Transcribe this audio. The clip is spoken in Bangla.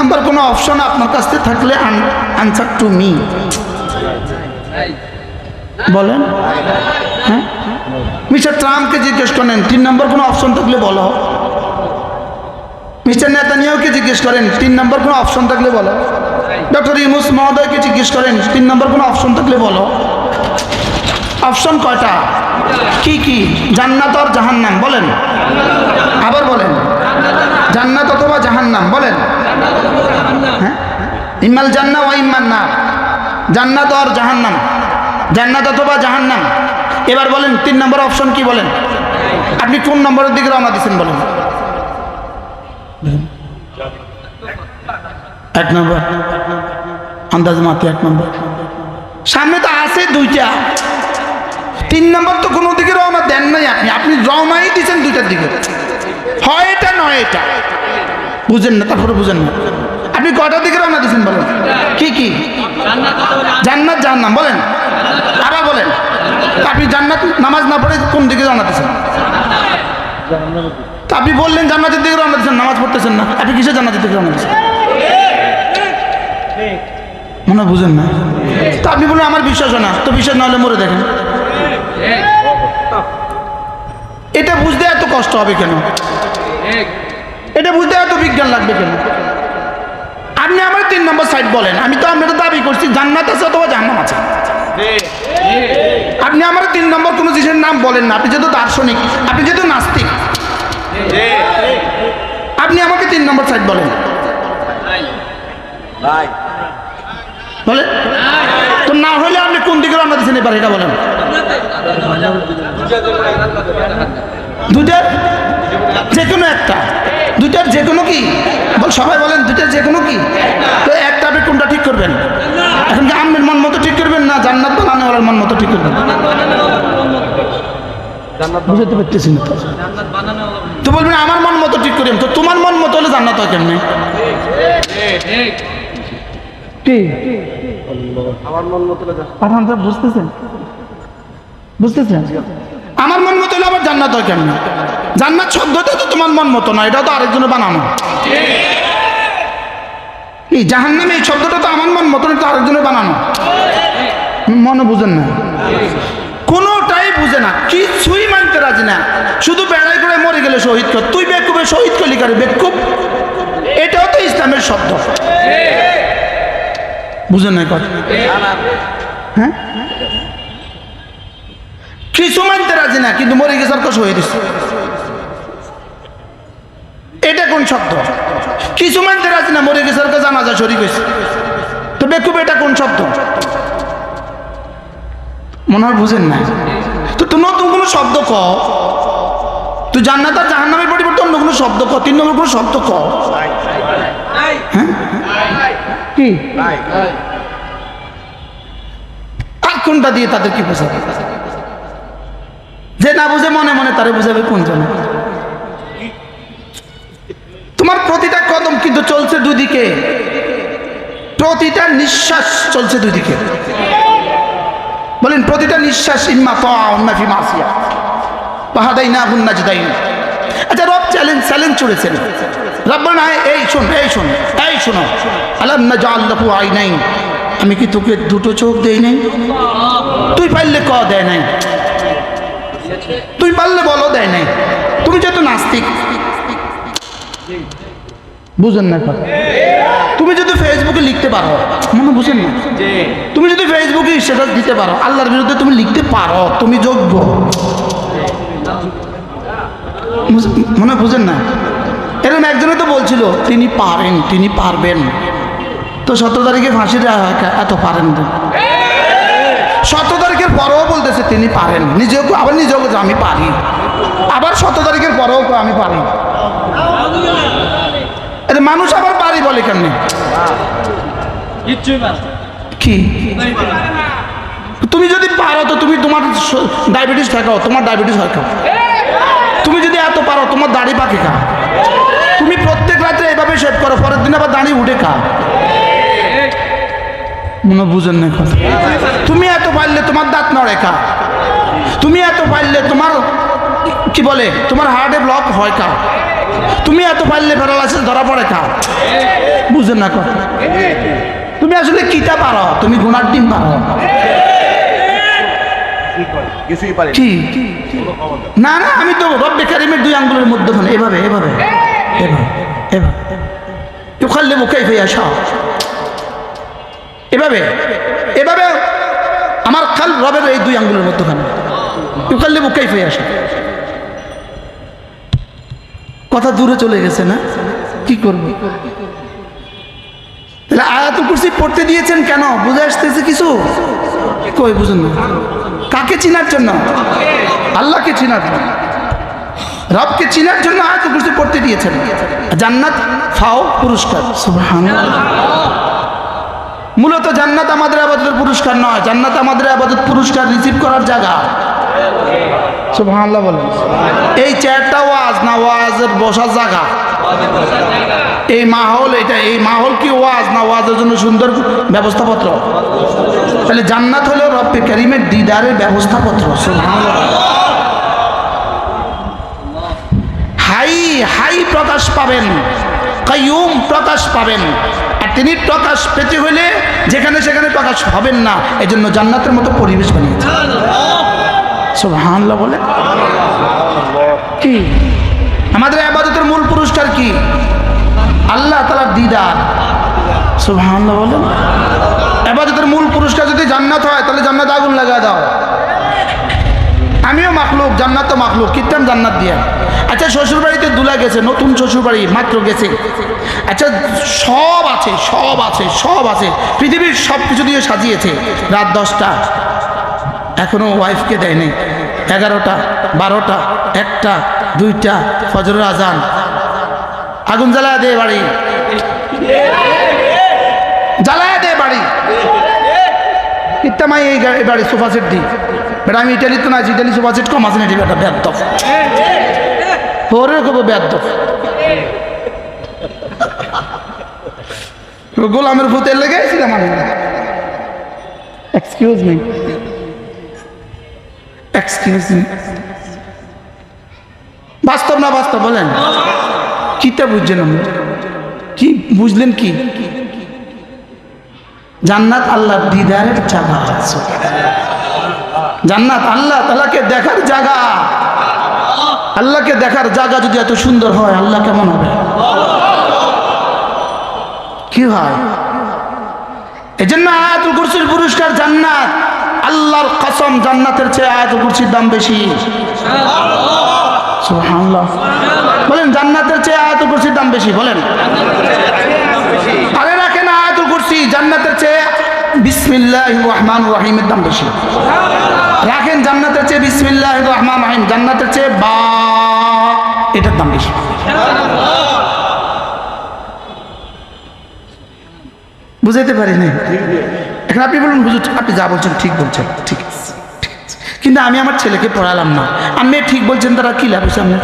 নাম্বার কোনো অপশন আপনার কাছ থেকে থাকলে আনসার টু মি বলেন। হ্যাঁ? মিস্টার ট্রাম্পকে জিজ্ঞেস করেন, তিন নম্বর কোনো অপশন থাকলে বলো। মিস্টার নেতানিয়াহুকে জিজ্ঞেস করেন, তিন নম্বর কোনো অপশন থাকলে বলো। ডক্টর ইউনুস মহোদয়কে জিজ্ঞেস করেন, তিন নম্বর কোনো অপশন থাকলে বলো। অপশন কয়টা? কি কি? জান্নাত আর জাহান্নাম, বলেন। আবার বলেন। জান্নাত অথবা জাহান্নাম, বলেন। হ্যাঁ? ইম্মাল জান্না ওয়া ইম্মান না জান্নাত আর জাহান্নাম। জান্নাত অথবা জাহান্নাম। এবার বলেন, তিন নম্বর অপশন কি বলেন? আপনি কোন নম্বরের দিকে রওনা দিচ্ছেন বলেন? এক নম্বর। আন্দাজ মাতি এক নম্বর। সামনে তো আছে দুইটা। তিন নম্বর তো কোনো দিকে রওনা দেন নাই আপনি। আপনি রওনাই দিচ্ছেন দুইটার দিকে। হয় এটা, নয় এটা। বুঝেন না, তারপরে বুঝেন না। আপনি কটার দিকে রওনা দিচ্ছেন বলেন? কি কি? জান্নাত, জাহান্নাম, বলেন। আবার বলেন? আপনি জান্নাত নামাজ না পড়ে কোন দিকে রওনা দিচ্ছেন তা আপনি বললেন জান্নাতের দিকে রওনা দিচ্ছেন নামাজ পড়তেছেন না। আপনি কিসের জান্নাতের দিকে রওনা দিচ্ছেন মনে বুঝেন না। তা আপনি বলুন, আমার বিশ্বাস না। তো বিশ্বাস না হলে মরে দেখেন। এটা বুঝতে এত কষ্ট হবে কেন? এটা বুঝতে এত বিজ্ঞান লাগবে কেন? আপনি আমার তিন নম্বর সাইড বলেন আমি তো আমরা দাবি করছি জান্নাত আছে অথবা জাহান্নাম আছে? আপনি আমার তিন নম্বর কোনো জিনিসের নাম বলেন না আপনি যেহেতু দার্শনিক আপনি যেহেতু নাস্তিক। আপনি আমাকে তিন নম্বর সাইড বলেন। বলে? তো না হলে আপনি কোন দিকে রওনা দিচ্ছেন এবার এটা বলেন। দুটার যে কোনো একটা। দুটার যে কোনো কি? বল সবাই বলেন দুটার যে কোনো কি? তো একটা আপনি কোনটা ঠিক করবেন? এখন কি আমের মন মতো ঠিক করবেন না জান্নাত বানানোওয়ালার মন মতো ঠিক করবেন? বুঝতে পারতেছি না তো। তো বলবেন আমার মন মতো ঠিক করি তো তোমার মন মতো হলে জান্নাত হয় কেমনি? কি? বুঝতেছেন? বুঝতেছেন? আমার মন মতো হলে আবার জান্নাত হয় কেমন? জান্নাত শব্দটা তো তোমার মন মতো না এটা তো আরেকজনের বানানো। এই জাহান্নামে এই শব্দটা তো আমার মন মতো না এটা তো আরেকজনের বানানো। মনে বুঝেন না। কোনোটাই বুঝে না, কিছুই মানতে রাজি না। শুধু বেড়াই করে মরে গেলে শহীদ কর, তুই বেকুবে শহীদ করলি কারে বেকুব? এটাও তো ইসলামের শব্দ। বুঝেন না কথা? হ্যাঁ? কিছু মানতে রাজি না, কিন্তু মরে গেছে আর কষ্ট হয়ে কোন শব্দ? কিছু মানতে রাজি না, মরে গেছে জানাজা শরীর হয়েছে। তো বেকুব এটা কোন শব্দ? মনে হয় বুঝেন না তো তুই নতুন কোনো শব্দ ক? তুই জান্নাত আর জাহান্নামের পরিবর্তে অন্য কোনো শব্দ ক? তিন নম্বর কোনো শব্দ ক? হ্যাঁ? কি? কোনটা দিয়ে তাদের কি বোঝাবে? যে না বুঝে মনে মনে তারে বুঝাবে কোন জন্য তোমার প্রতিটা কদম কিন্তু চলছে দুদিকে। প্রতিটা নিঃশ্বাস চলছে দুদিকে। বলেন প্রতিটা নিঃশ্বাস ইম্মা ফি মাসিয়া। বাহাদাই না হুন্না জুদাই আচ্ছা রব চ্যালেঞ্জ চ্যালেঞ্জ চড়েছেন রব বলেন "আয়, এই শোন এই শোন এই শোনো। আলাম না জাল্লাহু আই নাই আমি কি তোকে দুটো চোখ দেই নাই? তুই পারলে ক দেয় নাই? তুই পারলে বলো দেয় নাই? তুমি যেহেতু নাস্তিক বুঝেন না কথা তুমি যদি ফেসবুকে লিখতে পারো মনে বুঝেন না। তুমি যদি ফেসবুকে স্ট্যাটাস দিতে পারো আল্লাহর বিরুদ্ধে তুমি লিখতে পারো তুমি যোগ্য। মনে বুঝেন না? এরকম একজনে তো বলছিল তিনি পারেন তিনি পারবেন। তো সতেরো তারিখে ফাঁসি দেওয়া হয় এত পারেন তো। সতেরো তারিখের পরেও বলতেছে তিনি পারেন। নিজেও আবার নিজেও আমি পারি। আবার সতেরো তারিখের পরেও আমি পারি। এটা মানুষ আবার পারি বলে কেন কি? তুমি যদি পারো তো তুমি তোমার ডায়াবেটিস থাকাও তোমার ডায়াবেটিস হয় খাও তুমি যদি এত পারো তোমার দাড়ি পাকে খা তুমি প্রত্যেক রাত্রে এভাবে শেভ করো পরের দিন আবার দাঁড়িয়ে উঠে খা মনে বুঝেন না কথা। তুমি এত পারলে তোমার দাঁত নড়ে খা তুমি এত পারলে তোমার কি বলে তোমার হার্টে ব্লক হয় কা তুমি এত পারলে প্যারালাইসিস ধরা পড়ে খা। বুঝে না কথা। তুমি আসলে কিটা পারো? তুমি গুনার ডিম পারো। না না, আমি তো রব্বে কারিমের দুই আঙ্গুলের মধ্যখানে। এভাবে এভাবে এভাবে এভাবে তুখাল্লে মুখে সব এভাবে এভাবে আমার খাল রবের এই দুই আঙ্গুলের মধ্যখানে। তুখাল্লে মুখে ফেয়া আসা কথা দূরে চলে গেছে না? কি করব? তাহলে আয়াতুল কুরসি পড়তে দিয়েছেন কেন? বুঝে আসতেছে কিছু? কই, বুঝুন না। কাকে চিনার জন্য? আল্লাহকে চিনার জন্য। রবকে চিনার জন্য আয়াতুল কুরসি পড়তে দিয়েছেন। জান্নাত ফাও পুরস্কার। মূলত জান্নাত আমাদের আবাদতের পুরস্কার নয়। জান্নাত আমাদের আবাদত পুরস্কার রিসিভ করার জায়গা। সুবহানাল্লাহ বলেন। এই চেয়ারটা ওয়াজ না ওয়াজের বসার জায়গা? এই মাহল এটা, এই মাহল কি ওয়াজ না ওয়াজের জন্য সুন্দর ব্যবস্থাপত্র? তাহলে জান্নাত হলো রব্বে করিমের দিদারের ব্যবস্থাপত্র। হাই হাই প্রকাশ পাবেন, কাইয়ুম প্রকাশ পাবেন। আর তিনি প্রকাশ পেতে হলে যেখানে সেখানে প্রকাশ হবেন না, এজন্য জান্নাতের মতো পরিবেশ বানিয়েছে সুবহানাল্লাহ বলে? কি? আমাদের আবাদতের মূল পুরস্কার কি? আল্লাহ তালার দিদার। সুবহানাল্লাহ বলে? আবাদতের মূল পুরস্কার যদি জান্নাত হয়, তাহলে জান্নাত আগুন লাগা দাও। আমিও মাখলুক, জান্নাত তো মাখলুক, কীর্তন জান্নাত দিয়ে। আচ্ছা শ্বশুরবাড়িতে দুলা গেছে, নতুন শ্বশুরবাড়ি, মাত্র গেছে। আচ্ছা সব আছে সব আছে সব আছে। পৃথিবীর সব কিছু দিয়ে সাজিয়েছে, রাত দশটা। এখনও ওয়াইফকে দেয়নি। এগারোটা, বারোটা, একটা, দুইটা, ফজরের আজান। আগুন জ্বালায় দে বাড়ি। জ্বালায় দে বাড়ি। ইত্তামাই এই বাড়ি সোফা সেট বেটা, আমি ইটালি তো না ইটালি সোফা সেট কম আছে না বেটা? ব্যর্থ। ওরে কব ব্যর্থ। গোলামের ভূতের লেগে ছিলাম আমি এক্সকিউজ মি এক্সকিউজ মি বাস্তব না বাস্তব, বলেন। কিটা বুঝছেন? কি বুঝলেন কি? জান্নাত আল্লাহ দিদারের জায়গা জান্নাত আল্লাহ তালাকে দেখার জায়গা। আল্লাহকে দেখার জায়গা যদি এত সুন্দর হয়, আল্লাহ কেমন হবে? কি হয়? এজন্য আয়াতুল কুরসির পুরস্কার জান্নাত। আল্লাহর কসম জান্নাতের চেয়ে আয়াতুল কুরসির দাম বেশি। বলেন, জান্নাতের চেয়ে আয়াতুল কুরসির দাম বেশি, বলেন। আরে রাখেন আয়াতুল কুরসি, জান্নাতের চেয়ে বিসমিল্লাহ রহমান রহিমের দাম বেশি। রাখেন জান্নাতের চেয়ে বিসমিল্লাহ রহমান রহিম, জান্নাতের চেয়ে বা এটার দাম বেশি। বুঝাইতে পারি না এখন আপনি বলুন বুঝুন আপনি যা বলছেন ঠিক বলছেন, ঠিক আছে ঠিক আছে। কিন্তু আমি আমার ছেলেকে পড়ালাম না আমি ঠিক বলছেন, তারা কী লাভ হয়েছে আপনার